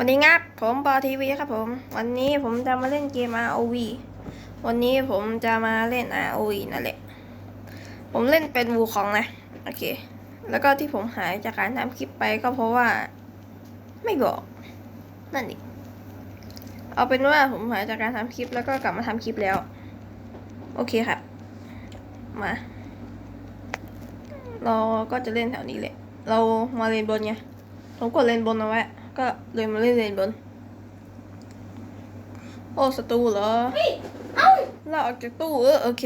วันนี้งับผมปอทีวีครับผม วันนี้ผมจะมาเล่นเกม ROV วันนี้ผมจะมาเล่น ROV นั่นแหละ ผมเล่นเป็นวูคองนะ โอเค แล้วก็ที่ผมหายจากการทำคลิปไปก็เพราะว่า ไม่บอกนั่นเองเอาเป็นว่าผมหายจากการทำคลิปแล้วก็กลับมาทำคลิปแล้ว โอเคครับ มา เราก็จะเล่นแถวนี้แหละ เรามาเล่นบนไง ผมกดเล่นบนเอาไว้ ก็เลยมาเล่นเลนบน โอ้ศัตรูเหรอเอ้าเราออกจากตู้เออโอเค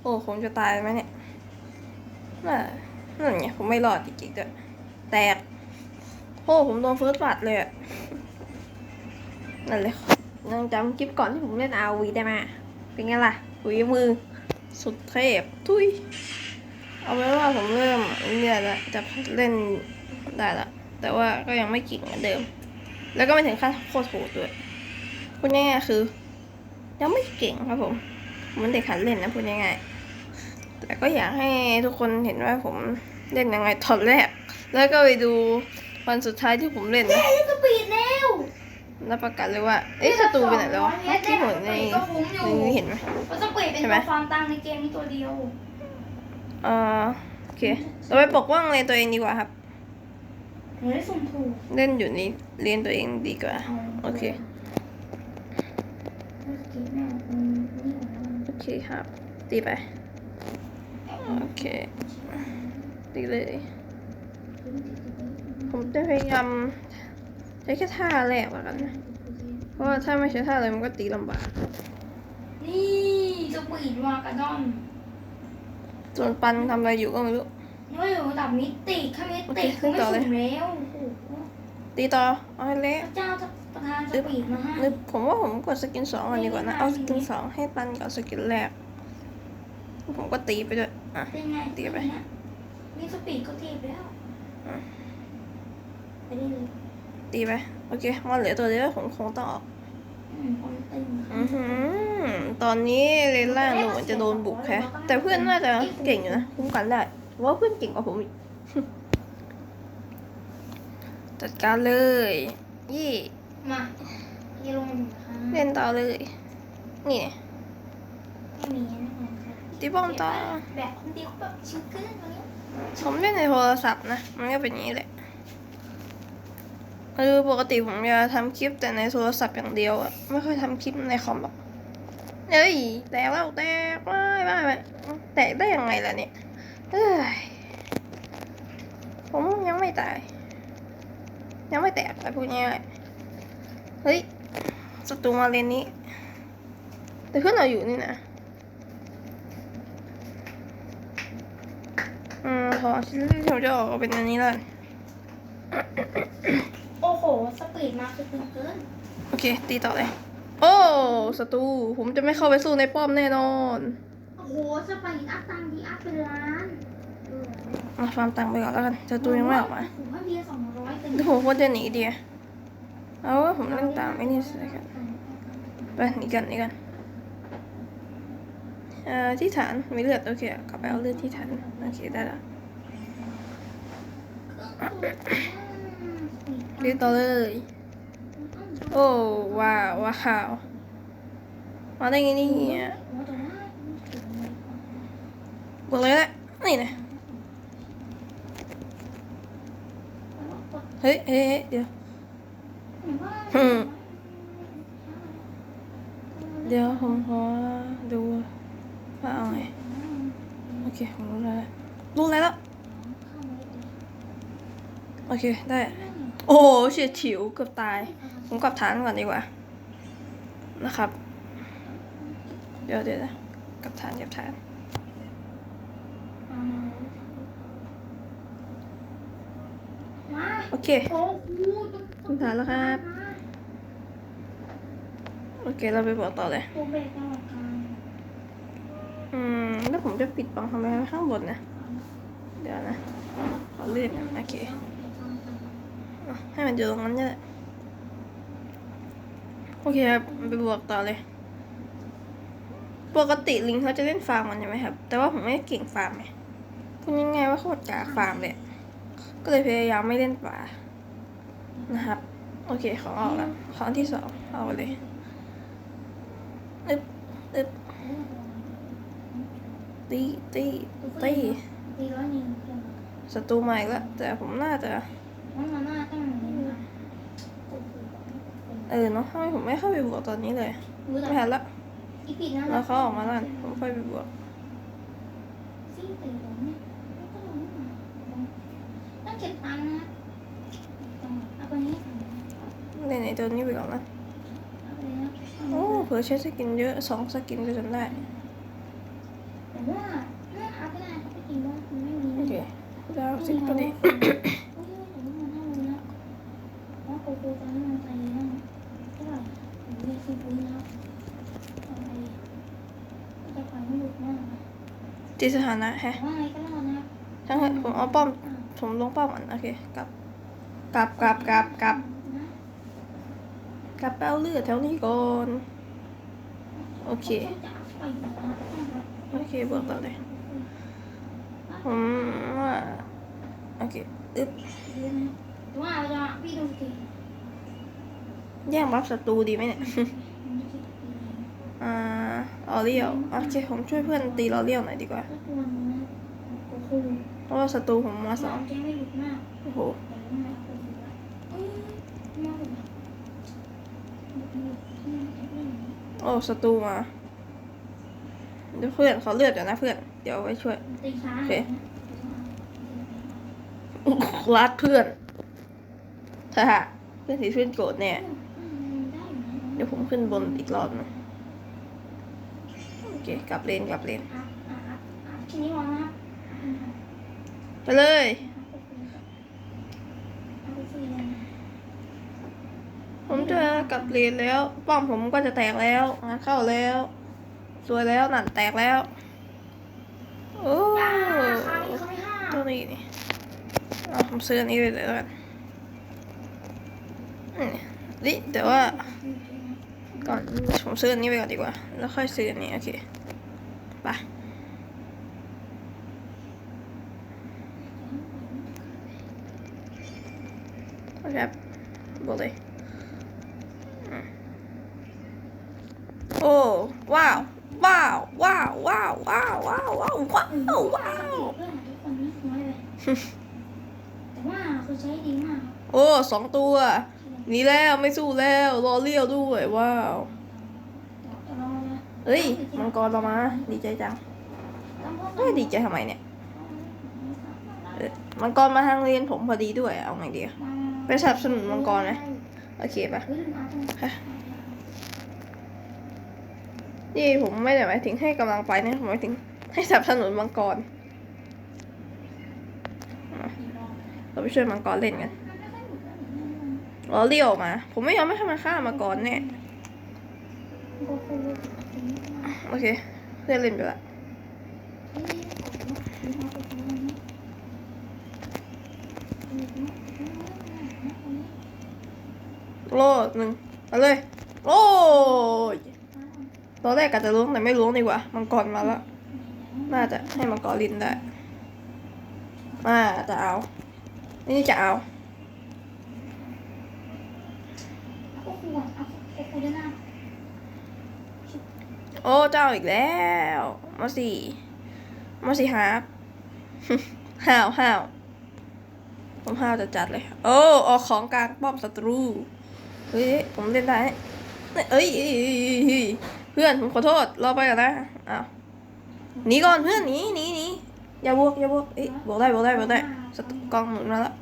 โอ้ผมจะตายไหมเนี่ยน่านั่นไงผมไม่รอดจริงๆด้วยแตก โอ้ผมโดนเฟิร์สบัตเลยอะนั่นเลยยังจำคลิปก่อนที่ผมเล่นอาวีได้ไหมเป็นไงล่ะอุยมือ สุดเทพทุยเอาไว้ว่าผมเริ่มเนี่ยละจะเล่น ได้ละแต่ว่าก็ยังไม่เก่งเหมือนเดิม แล้วก็ไม่ถึงขั้นโคตรโหดด้วยพูดง่ายๆคือ ยังไม่เก่งครับผมเหมือนเด็กหัดเล่นนะพูดง่ายๆแต่ก็อยากให้ทุกคนเห็นว่าผมเล่นยังไงตอนแรก แล้วก็ไปดูวันสุดท้ายที่ผมเล่นนะเล่นสปีดเร็วรับประกันเลยว่า เอ๊ะศัตรูไปไหนแล้ววะเมื่อกี้ผมในก็คุ้มอยู่ในนี้เห็นไหมเพราะสปีดเป็นใช่ไหมตัวฟาร์มตังค์ในเกมนี้ตัวเดียว เอ่อโอเคเราไปปกป้องเลนตัวเองดีกว่าครับ หนูได้สุ่มถูกเล่นอยู่ในเลนตัวเองดีกว่า โอเคสปีดแม่อืมนี่ของเราโอเคครับ ตีไป โอเค ตีเลย ผมจะพยายามใช้แค่ท่าแรกแล้วกันนะเพราะว่าถ้าไม่ใช้ท่าเลยมันก็ตีลำบาก นี่สปีดวากระดอน ส่วนปันทำอะไรอยู่ก็ไม่รู้ นี่ก็อยู่ระดับมิติแค่มิโอเคติขึ้นต่อเลยไม่สุ่มแล้วโอ้โหตีต่อเอาให้เละพระเจ้าประทานสปีดมาให้หรือผมว่าผมกดสกินสองก่อนดีกว่านะ เอาสกินสองให้ปันก่อนสกินแรก ผมก็ตีไปด้วย อะเป็นไงตีไปเนี่ยนี่สปีดก็เทพแล้วอะไปได้เลยตีไป โอเคมันเหลือตัวเดียวผมคงต้องออกอืมคนตึงอือหือตอนนี้เลนล่างหนูเหมือนจะโดนบุกแฮะแต่เพื่อนน่าจะเก่งอยู่นะ คุ้มกันได้ผม ว่าเพื่อนเก่งกว่าผมอีกจัดการเลย ยี่มาเยลงมาหนึ่งครั้งเล่นต่อเลย นี่ไม่มีแน่นอนครับตีป้อมต่อแบบคนเดียวแบบชิวเกินอะไรเงี้ยผมเล่นในโทรศัพท์นะ มันก็เป็นอย่างนี้แหละคือปกติผมจะทำคลิปแต่ในโทรศัพท์อย่างเดียวอะไม่ค่อยทำคลิปในคอมหรอกเอ้ยแตกแล้วแตกไม่ไม่ไม่แตกได้ยังไงล่ะเนี่ย เอ้ยผมยังไม่ตาย ยังไม่แตกไปพูดง่ายๆเฮ้ยศัตรูมาเลนนี้ แต่เพื่อนเราอยู่นี่นะอืมขอชิ้นที่ผมจะออกเป็นอันนี้เลยโอ้โห สปีดมาคือตึงเกินโอเค ตีต่อเลย โอ้ศัตรูผมจะไม่เข้าไปสู้ในป้อมแน่นอน โอ้โหสปีดอัพตังค์ดีอัพเป็นล้านเออมาฟาร์มตังค์ไปก่อนแล้วกันศัตรูยังไม่ออกมาโอ้โหให้เบียร์สองร้อยเต็มเดี๋ยวผมควรจะหนีดีอะเอาว่าผมเล่นตามไอ้นี่สิกันไปหนีกันหนีกันเอ่อที่ฐานมีเลือดโอเคกลับไปเอาเลือดที่ฐานโอเคได้แล้วเรียนต่อเลยโอ้ว้าวว้าวมาได้ไงเนี่ย กดเลยละนี่นะเฮ้ยเฮ้ยเฮ้ยเดี๋ยวอืมเดี๋ยวผมขอดูว่าเอาไงโอเคผมรู้แล้วรู้แล้ว โอเค ได้ โอ้โหเฉียดฉิวเกือบตาย ผมกลับฐานก่อนดีกว่า นะครับ เดี๋ยวเดี๋ยวนะกลับฐานกลับฐาน มา โอเคโอ้โหกลับฐานแล้วครับ โอเค เราไปบอกต่อเลย อืม แล้วผมจะปิดบังทำไมข้างบนนะ เดี๋ยวนะ ขอเลื่อนกันโอเคให้มันอยู่ตรงนั้นนี่แหละโอเคครับไปบวกต่อเลย ปกติลิงเขาจะเล่นฟาร์มกันใช่ไหมครับ แต่ว่าผมไม่เก่งฟาร์มไงพูดง่ายๆว่าโคตรกากฟาร์มเลย ก็เลยพยายามไม่เล่นป่านะครับ โอเคของออกแล้วของที่สองเอาไปเลยอึ๊บอึ๊บตีตีตีตีร้อยหนึ่งเกินศัตรูใหม่ละแต่ผมน่าจะว่ามันน่าต้องอย่างนี้นะเออเนาะทำไมผมไม่เข้าไปบวกตอนนี้เลยรู้แต่ไม่ทันละอีปิดนะแล้วเขาออกมาแล้วกันผมค่อยไปบวก ตัวนี้ไปก่อนนะโอ้เผื่อใช้สกินเยอะสองสกินก็จำได้แต่วสิปุ่มีโอเคแล้วสิบตัวนี้จีสถานะแฮะทั้งผมเอาป้อมผมลงป้อมอันโอเคกลับกลับกลับกลับกลับ กลับไปเอาเลือดแถวนี้ก่อน โอเค โอเคบวกต่อเลยผมว่าโอเคอึ๊บว่าจะพี่ดูสิแย่งบัฟศัตรูดีไหมเนี่ยอ่าลอเลียวโอเคผมช่วยเพื่อนตีลอเลียวหน่อยดีกว่าเพราะว่าศัตรูผมมาสองโอ้โห โอ้ศัตรูมาเดี๋ยวเพื่อนขอเลือดเดี๋ยวนะเพื่อน เดี๋ยวไว้ช่วยตีช้าโอเครัดเพื่อนถ้าหากเพื่อนสีเพื่อนโกรธเนี่ยได้อยู่นะเดี๋ยวผมขึ้นบนอีกรอบหนึงโอเค กลับเลนกลับเลนอะอะอะอะทีนี้วางนะครับไปเลย เอาไปฟรีเลยนะ ผมจะกลับเลนแล้ว ป้อมผมก็จะแตกแล้วงานเข้าแล้ว สวยแล้วนั่นแตกแล้วโอ้ตัวนี้นี่เอาผมซื้ออันนี้ไปเลยแล้วกันนี่แต่ว่า ก่อนผมซื้ออันนี้ไปก่อนดีกว่า แล้วค่อยซื้ออันนี้โอเคไปเอาครับบอกเลยอืมโอ้ ว้าวว้าวว้าวว้าวว้าวว้าวว้าวว้าวว้าวเพื่อนทุกคนนี่น้อยเลยแต่ว่าคือใช้ดีมากโอ้สองตัวหนีแล้วไม่สู้แล้วรอเลี้ยวด้วยว้าวแต่เรานะเอ้ยมังกรเรามาดีใจจังเอ้ยดีใจทำไมเนี่ยเออมังกรมาทางเรียนผมพอดีด้วยเอาไงดีอะไปสนับสนุนมังกรไหมโอเคปะ นี่ผมไม่ได้หมายถึงให้กำลังไปนะผมหมายถึงให้สนับสนุนมังกรเราไปช่วยมังกรเล่นกันรอเลี้ยวมา ผมไม่ยอมไม่ให้มันฆ่ามังกรแน่โอเคเล่นเล่นไปละโลดหนึ่งเอาเลย โอ้ย ตอนแรกกะจะล้วงแต่ไม่ล้วงดีกว่า มังกรมาแล้ว น่าจะให้มังกรลินได้มาจะเอา นี่จะเอาโอ้เจ้าอีกแล้วมาสิมาสิฮาร์ปห้าวห้าวผมห้าวจะจัดเลย โอ้ออกของกลางป้อมศัตรู เฮ้ย ผมเล่นได้ เอ้ย เพื่อนผมขอโทษรอไปก่อนนะอ้าวหนีก่อนเพื่อนหนีหนีหนีอย่าบวกอย่าบวกเอ้ยบวกได้บวกได้บวกได้ศัตรูกองหมุนมาแล้ว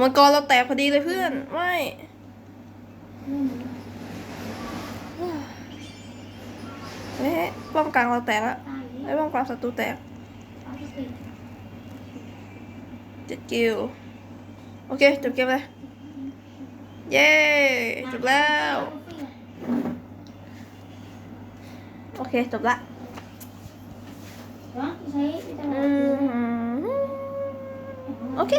มังกรเราแตกพอดีเลยเพื่อนไม่เฮ้ยป้อมกลางเราแตกแล้วไอ้ป้อมกลางศัตรูแตกเจ็ดกิลโอเคจบเกมเลยเย้จบแล้ว อเค จบละอืมโอเค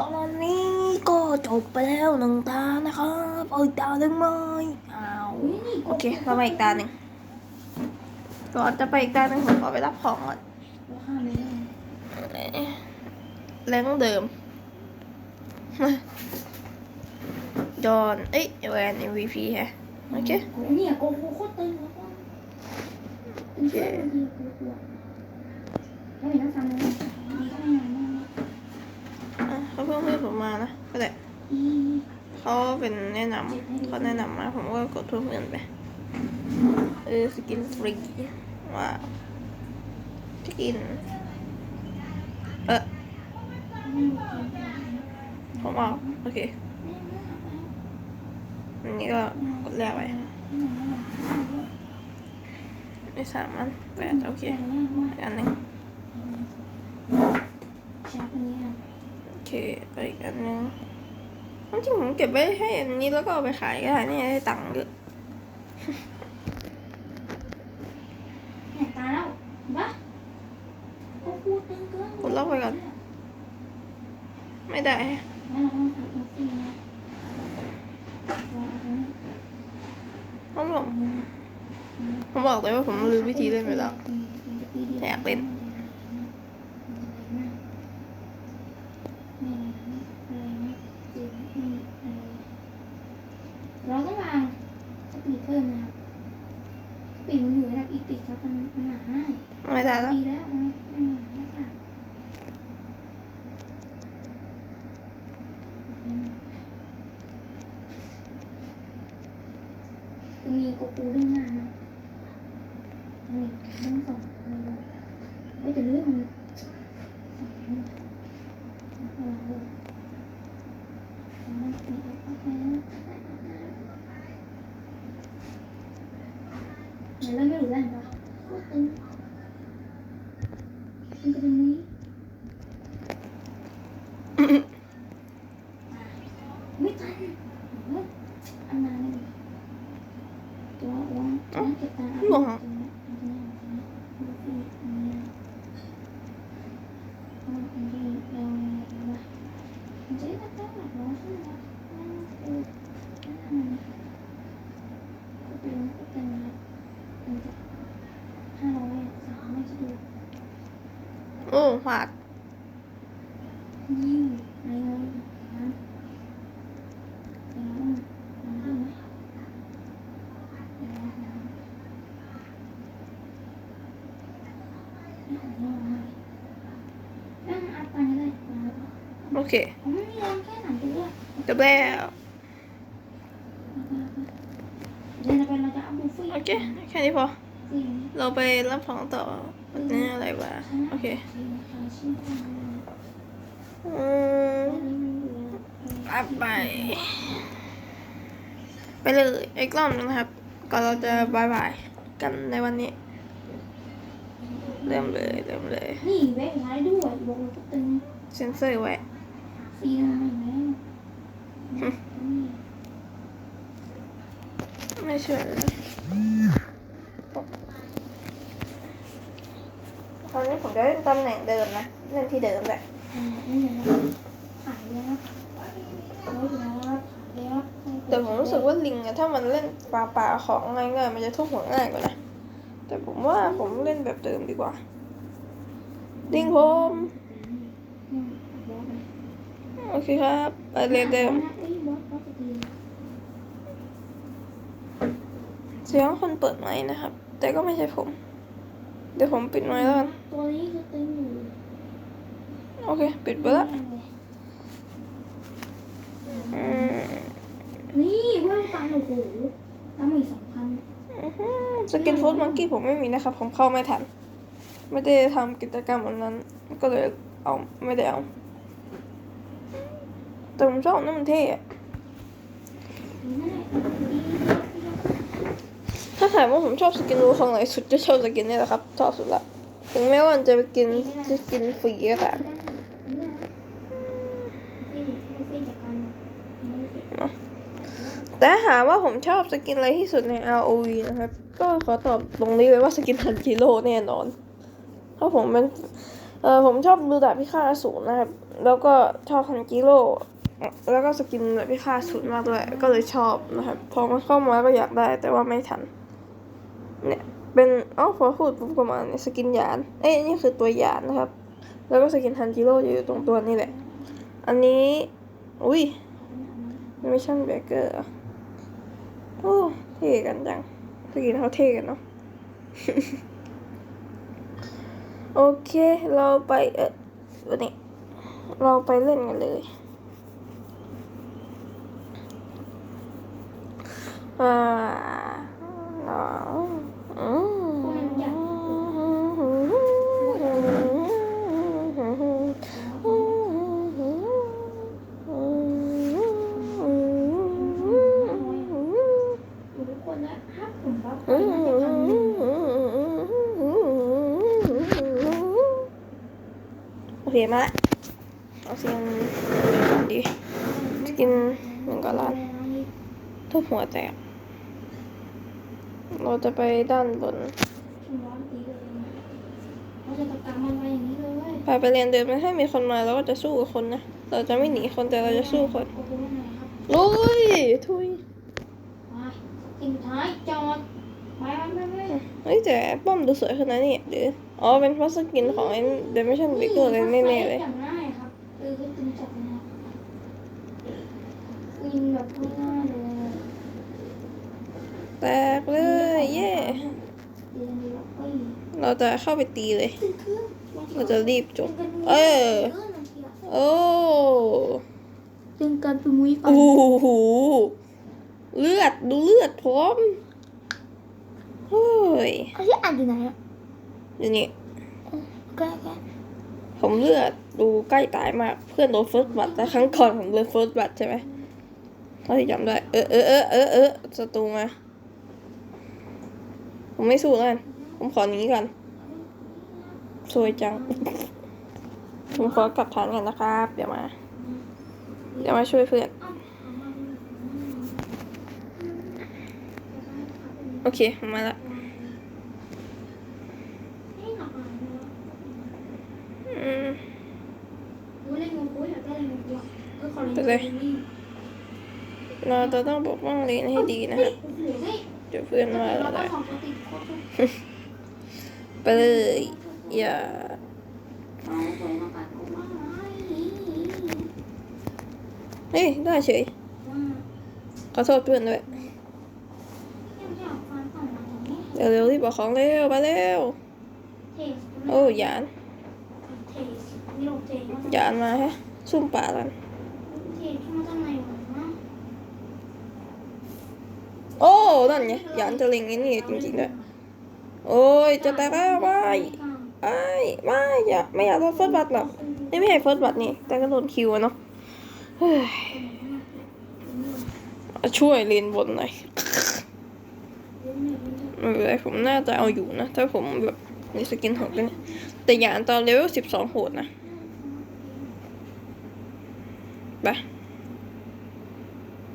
ตอนนี้ก็จบไปแล้วหนึ่งตานะครับเอาอีกตาหนึ่งไหมอ้าวโอเคเรามาอีกตาหนึ่งก่อนจะไปอีกตาหนึ่งผมขอไปรับของก่อนแรงเดิมจอห์นเอ้ยแวน MVP ฮะ โอเคโอ้เนี่ยโกโก้โคตรตึงแล้วก็เชื่อมันดีกูกลัวแล้วเห็นน้ำซ้ำเลยดีก็ไม่นานมเขาเพิ่งให้ผมมานะก็ได้เขาเป็นแนะนำเขาแนะนำมาผมก็กดเพิ่มเงินไปเออสกินฟรีว้าวสกินเออไม่โอเคผมเอาโอเค อันนี้ก็กดแลกไปไม่สามอันแปดโอเคอีกอันหนึ่งชาเป็นยังโอเคไปอีกอันหนึ่งจริงๆผมเก็บไว้ให้อันนี้แล้วก็เอาไปขายก็ได้นี่ได้ตังค์เยอะเนี่ยตายแล้วบ้าก็พูดตึงเกินกดล็อกไปก่อน ไม่ได้ งั้นเราต้องทำอีกทีนะวางอันนี้ ผมบอกผมบอกเลยว่าผมลืมวิธีเล่นไปแล้วแต่อยากเล่นเราต้องวางสปีดเพิ่มนะครับสปีดมันอยู่ระดับอีติครับมันมันหนาง่ายไม่ได้แล้ว ดีแล้วมันมันหนาง่ายค่ะจะมีโกกูด้วยหน้านะนี่ต้องสองไม่แต่เรื่องมันสองเอาเลยเอาเลยเอาเลย เดี๋ยวเราไม่รู้แล้วปะโคตรตึงตึงกระดึงนี้ไม่ทันเฮ้ยอันนั้นตัวอ้วนตัวเก็บตาเอาอันนี้อันนี้อันนี้อันนี้อันนี้เราว่ามันจะได้ตั้งหลักร้อยใช่ไหมนั่นคือนั่นก็เป็นก็เป็นนะมันจะห้าร้อยสามไม่จะดู โอ้หวาด ยิ่งอะไรเงี้ยนะเดี๋ยวน้ำน้ำไหมเดี๋ยวน้ำน้ำนี่ของเราไหมนั่งอัพกันก็ได้นะ โอเค ผมไม่มีแรงแค่สามตัว จบแล้วเดี๋ยวเราไปเราจะเอาบุฟเฟ่โอเค แค่นี้พอสี่เราไปรับของต่อวันนี้อะไรวะ โอเคชิ้นข้าวอืมอันนี้มันอยู่อัพไป ไปเลยอีกรอบหนึงนะครับ ก่อนเราจะบายบายกันในวันนี้ เริ่มเลย เริ่มเลย นี่แวะท้ายด้วยบอกเราก็ตึงเซนเซอร์ไว้สี่หน่อยแล้ว ไม่เชื่อเลยตอนนี้ผมจะเล่นตำแหน่งเดิมนะ เล่นที่เดิมแหละอ่านี่นะครับขายแล้วขายแล้วขายแล้วแต่ผมรู้สึกว่าลิงอะถ้ามันเล่นปลาปลาของง่ายๆมันจะทุบหัวง่ายกว่านะ แต่ผมว่าผมเล่นแบบเดิมดีกว่า ลิงผมอืมบอสนะโอเคครับไปเล่นเดิมเสียงคนเปิดไมค์นะครับ แต่ก็ไม่ใช่ผม เดี๋ยวผมปิดไมค์แล้วกันตัวนี้คือตึงอยู่โอเค ปิดไปละอืมนี่เพื่อนฟันโอ้โหตั้งอีกสองพันสกินฟูดมังกี้ผมไม่มีนะครับ ผมเข้าไม่ทัน ไม่ได้ทำกิจกรรมวันนั้น ก็เลยเอา ไม่ได้เอา แต่ผมชอบนั่นมันเท่ถ้าถามว่าผมชอบสกินรูของไหนสุดจะชอบสกินนี่แหละครับชอบสุดละถึงแม้ว่ามันจะไปกินสกินฟรีก็ตามแต่ถาว่าผมชอบสกินอะไรที่สุดใน ROV นะครับ ก็ขอตอบตรงนี้เลยว่าสกินทันจิโร่แน่นอน เพราะผมเป็นเออผมชอบดูดาบพิฆาตอสูรนะครับ แล้วก็ชอบทันจิโร่ แล้วก็สกินพิฆาตสูรมากด้วยก็เลยชอบนะครับพอมันเข้ามาก็อยากได้แต่ว่าไม่ทัน เนี่ยเป็นอ๋อพอพูดปุ๊บก็มาเนี่ยสกินยาน เอ้ยนี่คือตัวยานนะครับ แล้วก็สกินทันจิโร่อยู่ตรงตัวนี่แหละ อันนี้ อุ้ยมิชชั่นเบเกอร์โอ้เท่กันจังสกินเขาเท่กันเนาะโอเค เราไปเออวันนี้เราไปเล่นกันเลย อ่าอ๋ออืมทุกคนนะครับผมรับไปอืน่าจะทำหนึ่งโอเคมาละเอาเสียงดีกินหนึ่งก่อนทุบหัวแตก เราจะไปด้านบนร้อนตีเลยเราจะตะกำมันไปอย่างนี้เลยไปไปเรียนเดินไปถ้ามีคนมาเราก็จะสู้กับคนนะ เราจะไม่หนีคนแต่เราจะสู้คนโอ้โหนั่นไงครับลุยทุยมาสิ่งสุดท้ายจอดไปไปไปไปเฮ้ยแต่ป้อมดูสวยขึ้นนะเนี่ยหรืออ๋อเป็นเพราะสกินของไอ้เดมิชันบิ๊กเกอร์เลยแน่ๆเลย อย่างง่ายครับเออก็ตึงจัดนะครับยิงแบบง่ายๆเลย แตกเลย เย่ เรียนดีแล้วเฮ้ย เราจะเข้าไปตีเลยตึงเครื่องเราจะรีบจบ เออ โอ้จึงการเป็นมุ้ยฟันโอ้โห เลือด ดูเลือดพร้อมเฮ้ยเขาที่อ่านอยู่ไหนอะอยู่นี่ใกล้กันผมเลือดดูใกล้ตายมาก เพื่อนโดนเฟิร์สบัตแต่ครั้งก่อนผมโดนเฟิร์สบัตใช่ไหมเท่าที่จำได้ เออเออเออเออเออศัตรูมา ผมไม่สู้แล้วกัน ผมขอหนีก่อน สวยจัง ผมขอกลับฐานกันนะครับ เดี๋ยวมา เดี๋ยวมาช่วยเพื่อน โอเคผมมาละอืมเราจะต้องปกป้องเลนให้ดีนะครับเดี๋ยวเพื่อนมาแล้วนะไปเลย อย่าเฮ้ยได้เฉยขอโทษเพื่อนด้วยเร็วๆรีบบอกของเร็วไปเร็วโอ้ยานยานมาฮะซุ่มป่ากันโอ้นั่นไงยานจะเล็งไอ้นี่จริงๆด้วยโอ้ยจะแตกแล้วไม่ ไม่ไม่อย่าไม่อยากโดนเฟิร์สบัตหรอกนี่ไม่ใช่เฟิร์สบัตนี่ แต่ก็โดนคิวอะเนาะช่วยเลนบนหน่อยไม่เป็นไรผมน่าจะเอาอยู่นะ ถ้าผมแบบมีสกินของกันแต่อยานตอนเลเวลสิบสองโหดนะไป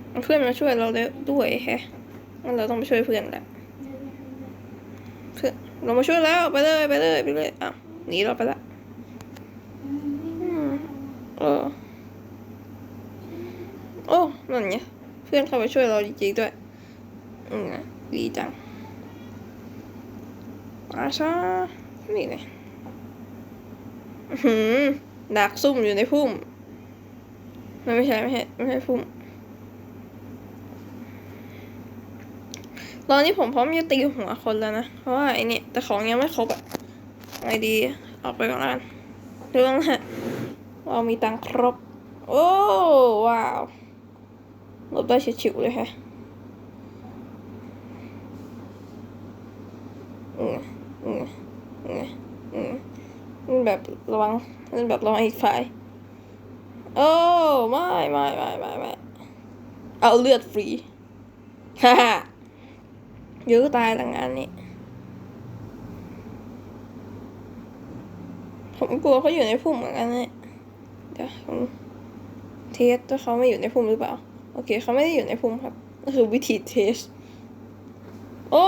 เอาเพื่อนมาช่วยเราแล้วด้วยแฮะงั้นเราต้องไปช่วยเพื่อนแหละ เรามาช่วยแล้วไปเลยไปเลยไปเลยอ้าวหนีเราไปละเออโอ้นั่นไงเพื่อนเข้าไปช่วยเราจริงๆด้วยอืมดีจังอาชานี่เลยหือดักซุ่มอยู่ในพุ่ม ไม่ใช่ไม่ใช่ไม่ใช่พุ่ม ตอนนี้ผมพร้อมจะตีหัวคนแล้วนะ เพราะว่าไอเนี่แต่ของยังไม่ครบอะไงดีออกไปก่อนละกันเรื่องฮะเรามีตังครบ โอ้ว้าวลดได้ฉิวๆเลยฮะอืมอืมอืมอืมนี่แบบระวังนี่แบบระวังอีกฝ่าย โอ้ไม่ไม่ไม่ไม่ไม่เอาเลือดฟรีฮ่า ยอะตายหลังงานนี้ ผมกลัวเขาอยู่ในพุ่มเหมือนกันเนี่ยเดี๋ยวผมเทสว่าเขาไม่อยู่ในพุ่มหรือเปล่า โอเคเขาไม่ได้อยู่ในพุ่มครับนั่นคือวิธีเทส โอ้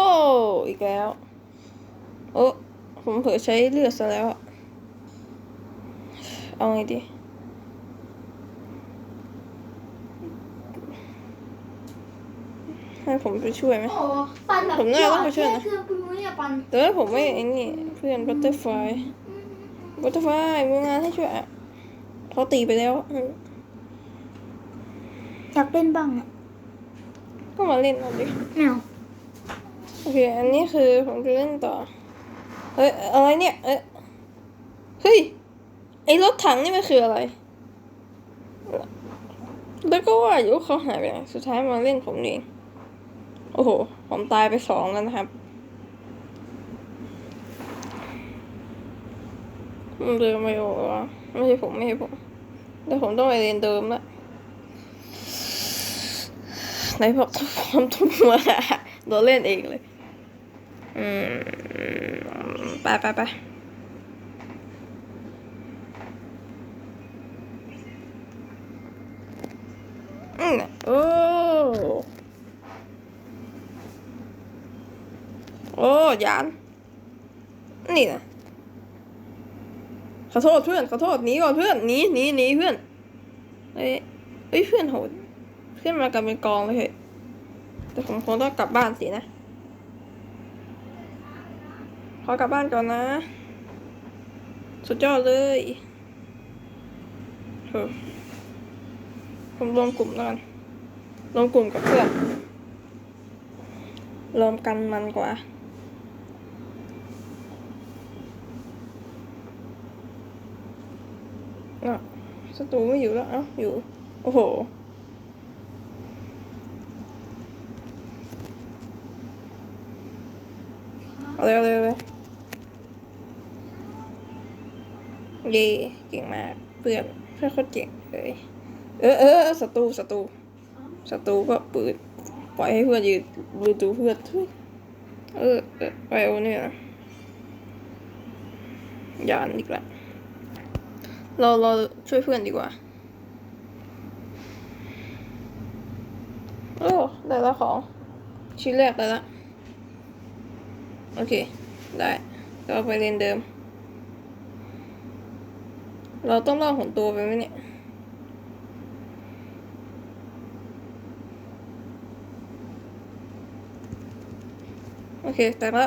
อีกแล้ว โอ้ผมเผลอใช้เลือดซะแล้วอะเอาไงดี ให้ผมไปช่วยไหม โอ้ปันแบบผมน่าต้องไปช่วยนะเครื่องปุ้ยอะปันแต่ว่าผมไม่ไอ้นี่เพื่อนบัตเตอร์ไฟอืมอืมบัตเตอร์ไฟมีงานให้ช่วยอะเขาตีไปแล้วอืมอยากเล่นบ้างอะก็มาเล่นเอาดิไม่เอาโอเค อันนี้คือผมจะเล่นต่อเฮ้ย อะไรเนี่ย เอ้ย เฮ้ย ไอรถถังนี่มันคืออะไร แล้วก็ว่าอยู่เขาหายไปไหน สุดท้ายมาเล่นผมเอง โอ้โห ผมตายไปสองแล้วนะครับมันเดินไม่ออกวะไม่ใช่ผมไม่ใช่ผมเดี๋ยวผมต้องไปเรียนเดิมละไหนบอกทุ่มทุ่มหัวโดนเล่นเองเลย อืม ไปไปไปอืมโอ้ โอ้ยาน นี่นะขอโทษเพื่อนขอโทษหนีก่อนเพื่อนหนีหนีหนีเพื่อนเอ้ยเอ้ยเพื่อนโหดเพื่อนมากันเป็นกองเลยเฮ้ยแต่ผมคงต้องกลับบ้านสินะขอกลับบ้านก่อนนะ สุดยอดเลยเผมรวมกลุ่มแล้วกันรวมกลุ่มกับเพื่อนรวมกันมันกว่า อะ ศัตรูไม่อยู่แล้วเอ้าอยู่ โอ้โห เอาเร็วเร็วเร็วเย่เก่งมากเพื่อนเพื่อนโคตรเก่งเลยเออเออศัตรูศัตรูศัตรูก็ปืนปล่อยให้เพื่อนยืนดูดูเพื่อนทุยเออเออไปเอาเนี่ยนะยานอีกแล้ว เราเราช่วยเพื่อนดีกว่า โอ้ได้แล้วของ ชิ้นแรกได้ล้วโอเค ได้ก็ไปเรียนเดิม เราต้องล่อหนตัวไปไหมเนี่ยโอเคแต่ละ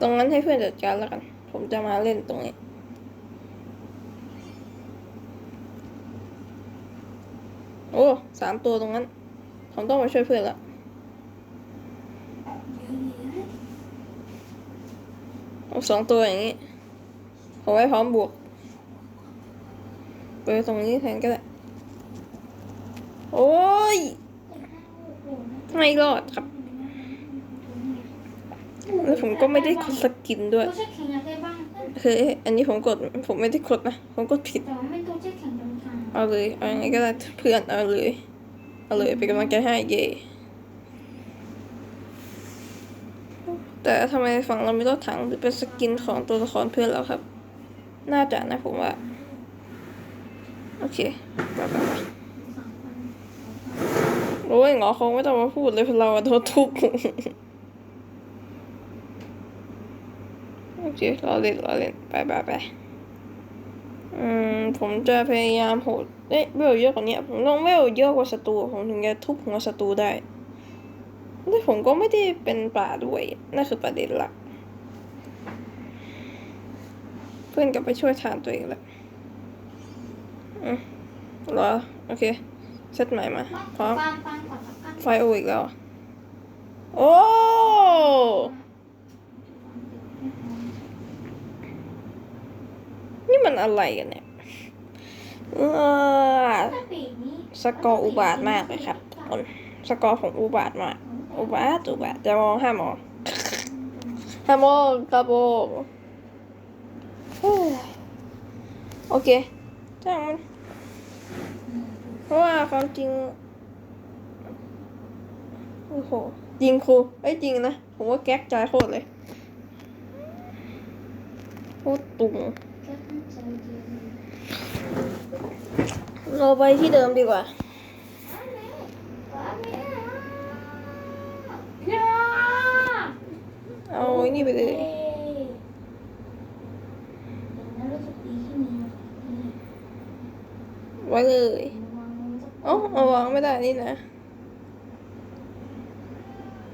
ตรงนั้นให้เพื่อนจัดการแล้วกัน ผมจะมาเล่นตรงนี้ โอ้สามตัวตรงนั้น ผมต้องมาช่วยเพื่อนละเอาสองตัวอย่างนี้เอาไว้พร้อมบวกไปตรงนี้แทนก็ได้ โอ้ย ไม่รอดครับ แล้วผมก็ไม่ได้กดสกินด้วยเช็คแข็งอยากได้บ้างคืออันนี้ผมกดผมไม่ได้กดนะ ผมกดผิด เอาเลยเอาอย่างนี้ก็ได้เพื่อนเอาเลย เอาเลยเป็นกำลังใจให้เย่แต่ทำไมฝั่งเราไม่รถถังหรือเป็นสกินของตัวละครเพื่อนเราครับ น่าจะนะผมว่า โอเคไปไปไปสามพันโอ้ยหงอคงไม่ต้องมาพูดเลยเพราะเราโดนทุบ โอเคเราเล่นเราเล่นไปไปไปอืมผมจะพยายามโหดเอ๊ะเวลเยอะกว่านี้ผมต้องเวลเยอะกว่าศัตรูผมถึงจะทุบหัวศัตรูได้แต่ผมก็ไม่ได้เป็นป่าด้วยนั่นคือประเด็นหลักเพื่อนกลับไปช่วยทานตัวเองแล้วอืมรอโอเคเซตใหม่มาพร้อมปังปังก่อนละกันไฟโออีกแล้ว โอ้ มันอะไรกันเนี่ยเออถ้าปีกนี้สกอร์อุบาทมากเลยครับทุกคนสกอร์ของอุบาทมากอุบาทอุบาทจะมองห้ามองห้ามองกระโปงเฮ้ยโอเคจ้างมันเพราะว่าความจริงโอ้โหจริงครูไอ้ยจริงนะ ผมว่าแก๊กใจโคตรเลยโคตรตุงแค่ตั้งใจ เราไปที่เดิมดีกว่าเอาไอ้นี่ไปเลยไว้เลยเอ๋อเอาวางไม่ได้นี่นะ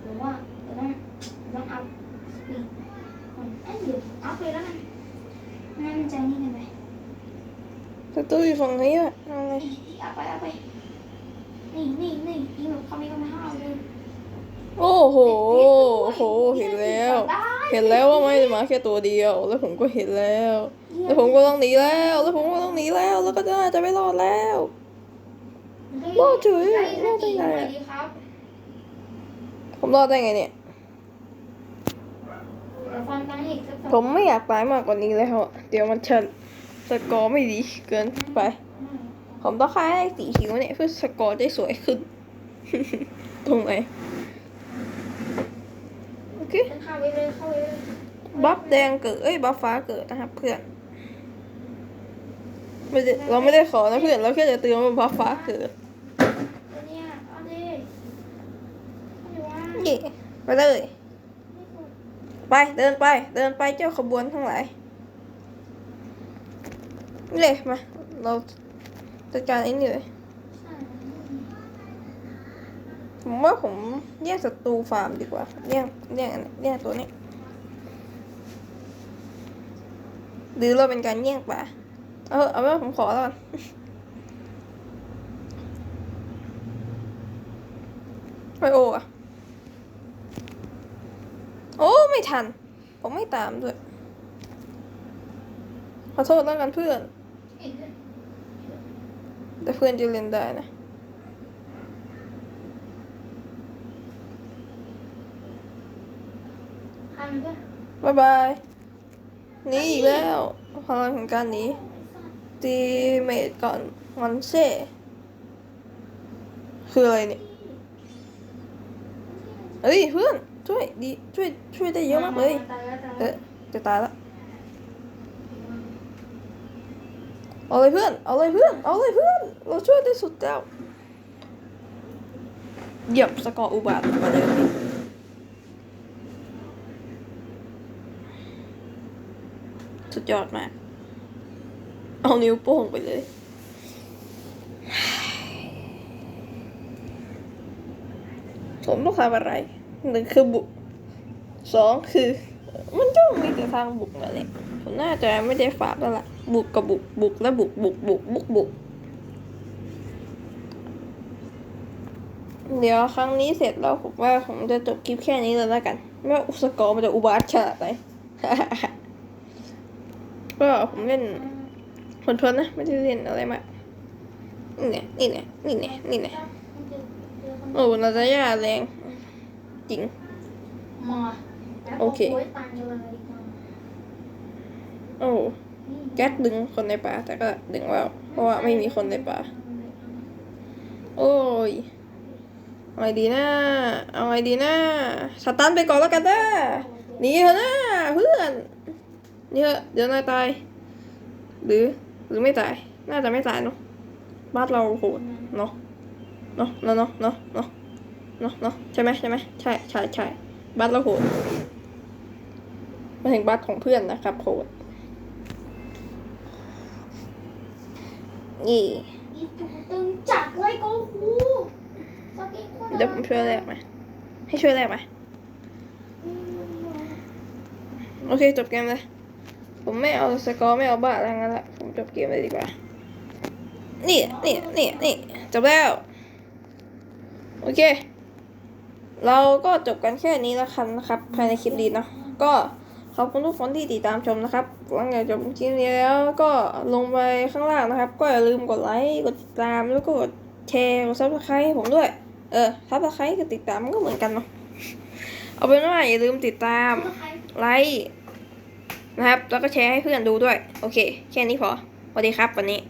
หรือว่าจะต้องต้องอัพสปีด ใจนี่กันไหม ประตู อยู่ฝั่งนี้อะเอาไงเอาไปเอาไปนี่นี่นี่ยิงแบบเขามีคำห้าวเลยโอ้โหโอ้โห เห็นแล้ว เห็นแล้วว่าไม่ได้มาแค่ตัวเดียว แล้วผมก็เห็นแล้ว แล้วผมก็ต้องหนีแล้ว แล้วผมก็ต้องหนีแล้ว แล้วก็น่าจะไม่รอดแล้วรอดเฉยอะรอดได้ไงอะดีครับผมรอดได้ไงเนี่ยเดี๋ยวฟังกันอีกสักผมไม่อยากตายมากกว่านี้แล้วอะเดี๋ยวมันเชิญ สกอร์ไม่ดีเกินไป ผมต้องค่ายได้สีคิวเนี่ยเพื่อสกอร์ได้สวยขึ้น ตรงไหนโอเคเข้าไปเลยเข้าไปเลยบัฟแดงเกิด เอ้ยบัฟฟ้าเกิดนะครับเพื่อนไม่ได้เราไม่ได้ขอนะเพื่อน เราแค่จะเตือนว่าบัฟฟ้าเกิดเอาเนี่ยเอาดิเอาดิวะเย่ไปเลย ไปเดินไป เดินไปเจ้าขบวนทั้งหลาย นี่เลยมา เราจัดการไอ้นี่เลยผมว่าผมแยกศัตรูฟาร์มดีกว่าแยกแยกอันนี้แยกตัวนี้ หรือเราเป็นการแย่งป่าเออเอาไว้ผมขอแล้วกันไมโออะโอ้ ไม่ทัน ผมไม่ตามด้วย ขอโทษแล้วกันเพื่อน แต่เพื่อนจะเล่นได้นะคันเพื่อนบ๊ายบายหนีอีกแล้วพลังของการหนีตีเมดก่อนวันเซ่คืออะไรเนี่ยเฮ้ยเพื่อนช่วยดีช่วยช่วยได้เยอะมากเลยตายแล้วตายเอแล้วอจะตายละเอาเลยเพื่อน เอาเลยเพื่อน เอาเลยเพื่อน เราช่วยได้สุดแล้วเหยียบสกอร์อุบาทมาเลยสุดยอดมาก เอานิ้วโป้งไปเลย ผมต้องทำอะไรหนึ่งคือบุกสองคือ มันก็มีแต่ทางบุกนั่นแหละผมน่าจะไม่ได้ฝากแล้วล่ะ บุกกับบุกบุกและบุกบุกบุกบุกบุก เดี๋ยวครั้งนี้เสร็จแล้วผมว่าผมจะจบคลิปแค่นี้เลยแล้วกัน ไม่ว่าสกอร์มันจะอุบาทขนาดไหนก็ผมเล่นผลทวนนะ ไม่ได้เล่นอะไรมากนี่เนี่ยนี่เนี่ยนี่เนี่ยนี่เนี่ยโอ้นาตาย่าแรง จริงมาโอเคโอ้ยตังค์เลยมาโอ้แก๊สดึงคนในป่าแต่ก็ดึงแล้วเพราะว่าไม่มีคนในป่า โอ้ย เอาไงดีนะเอาไงดีนะสตันไปก่อนแล้วกันนะหนีเถอะนะเพื่อนนี่เถอะเดี๋ยวนายตาย หรือหรือไม่ตาย น่าจะไม่ตายเนาะบ้านเราโหดเนาะเนาะเนาะเนาะเนาะเนาะเนาะเนาะใช่ไหมใช่ไหมใช่ใช่ใช่บ้านเราโหดมาถึงบ้านของเพื่อนนะครับโหดนี่อีจุกตึงจัดเลยกคูสกินโคตร เดี๋ยวผมช่วยแลกไหมให้ช่วยแลกไหมโอเคจบเกมเลย ผมไม่เอาสกอร์ไม่เอาบ้าอะไรงั้นละผมจบเกมเลยดีกว่า นี่นี่นี่นี่จบแล้ว โอเค เราก็จบกันแค่นี้แล้วกันนะครับ ภายในคลิปดีเนาะก็ขอบคุณทุกคนที่ติดตามชมนะครับหลังจากจบคลิปนี้แล้วก็ลงไปข้างล่างนะครับ ก็อย่าลืมกดไลค์ กดติดตาม แล้วก็กดแชร์ กดซับสไครต์ให้ผมด้วย เออซับสไครต์กับติดตามมันก็เหมือนกันเนาะเอาเป็นว่าอย่าลืมติดตามไลค์นะครับ แล้วก็แชร์ให้เพื่อนดูด้วย โอเค แค่นี้พอสวัสดีครับวันนี้